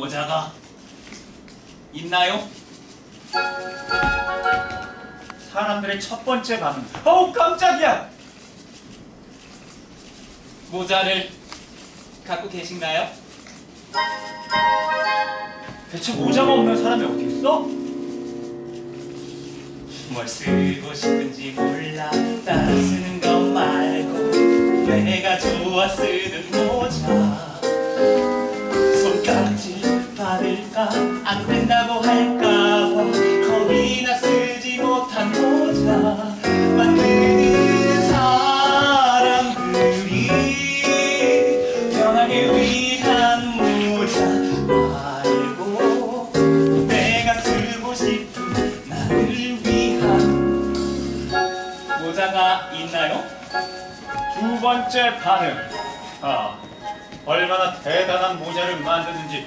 모자가 있나요? 사람들의 첫 번째 반응. 어우 깜짝이야. 모자를 갖고 계신가요? 대체 모자가 없는 사람이 어디 있어? 뭘 쓰고 싶은지 몰라 따라 쓰는 것 말고 내가 좋아 쓰는 모자 받을까 안 된다고 할까봐 겁이나 쓰지 못한 모자 만드는 사람들이 편하게 위한 모자 말고 내가 쓰고 싶은 나를 위한 모자가 있나요? 두 번째 반응. 아, 얼마나 대단한 모자를 만드는지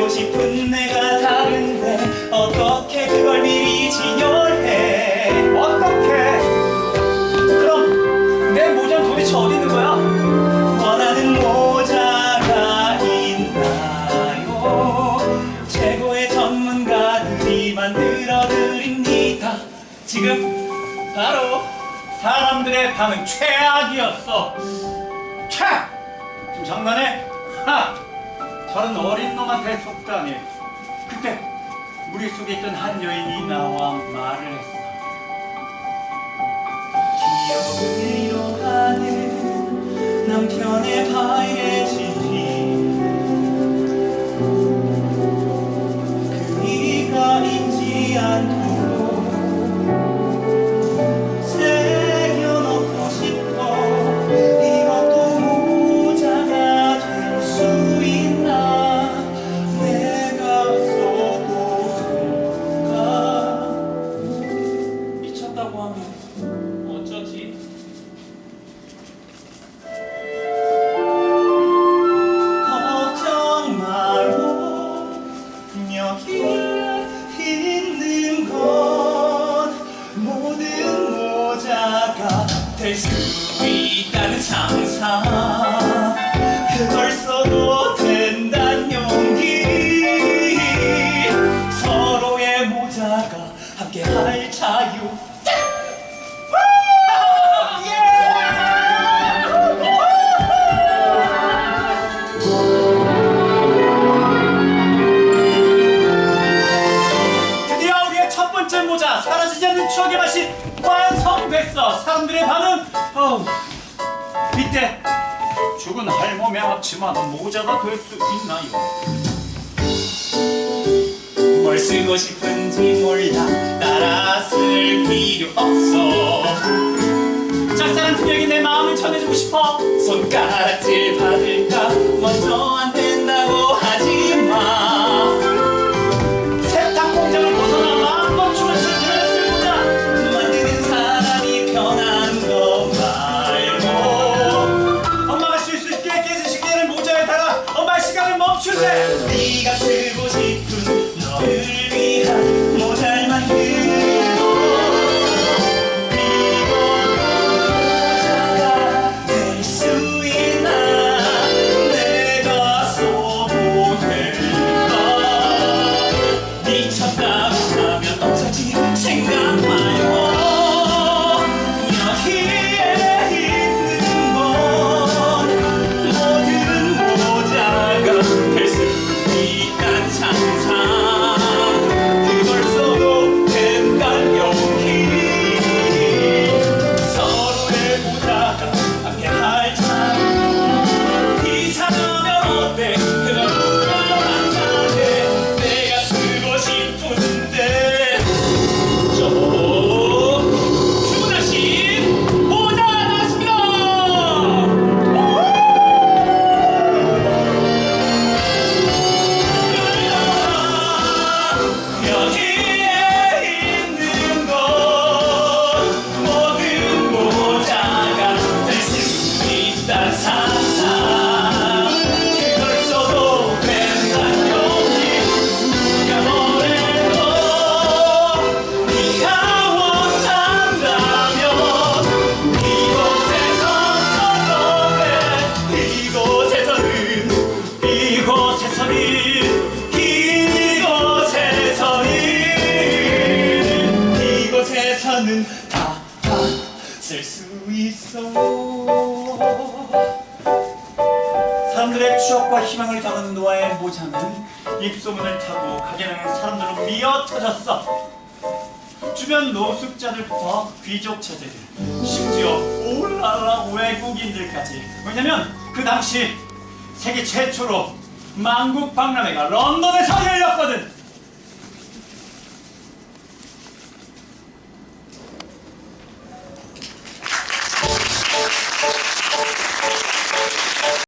사람들의 반응 최악이었어. 최! 지금 장난해? 하! 저런 어린 놈한테 속다니. 그때 우리 속에 있던 한 여인이 나와 말을 했어. 기억을 잃어가는 남편의 바 될 수 있다는 상상 그걸 써도 된단 용기. 서로의 모자가 함께 할 자유 완성됐어. 사람들의 반응. 어우. 이때 죽은 할멈의 앞치마도 모자가 될 수 있나요? 뭘 쓰고 싶은지 몰라 따라 쓸 필요 없어 짝사랑 그녀에게 내 마음을 전해주고 싶어. 손가락질 받을까 먼저 안 된다고 있을 수 있어. 사람들의 추억과 희망을 담은 노아의 모자는 입소문을 타고 가게 나는 사람들로 미어 터졌어. 주변 노숙자들부터 귀족 체제들 심지어 올라라 외국인들까지. 왜냐면 그 당시 세계 최초로 만국 박람회가 런던에서 열렸거든.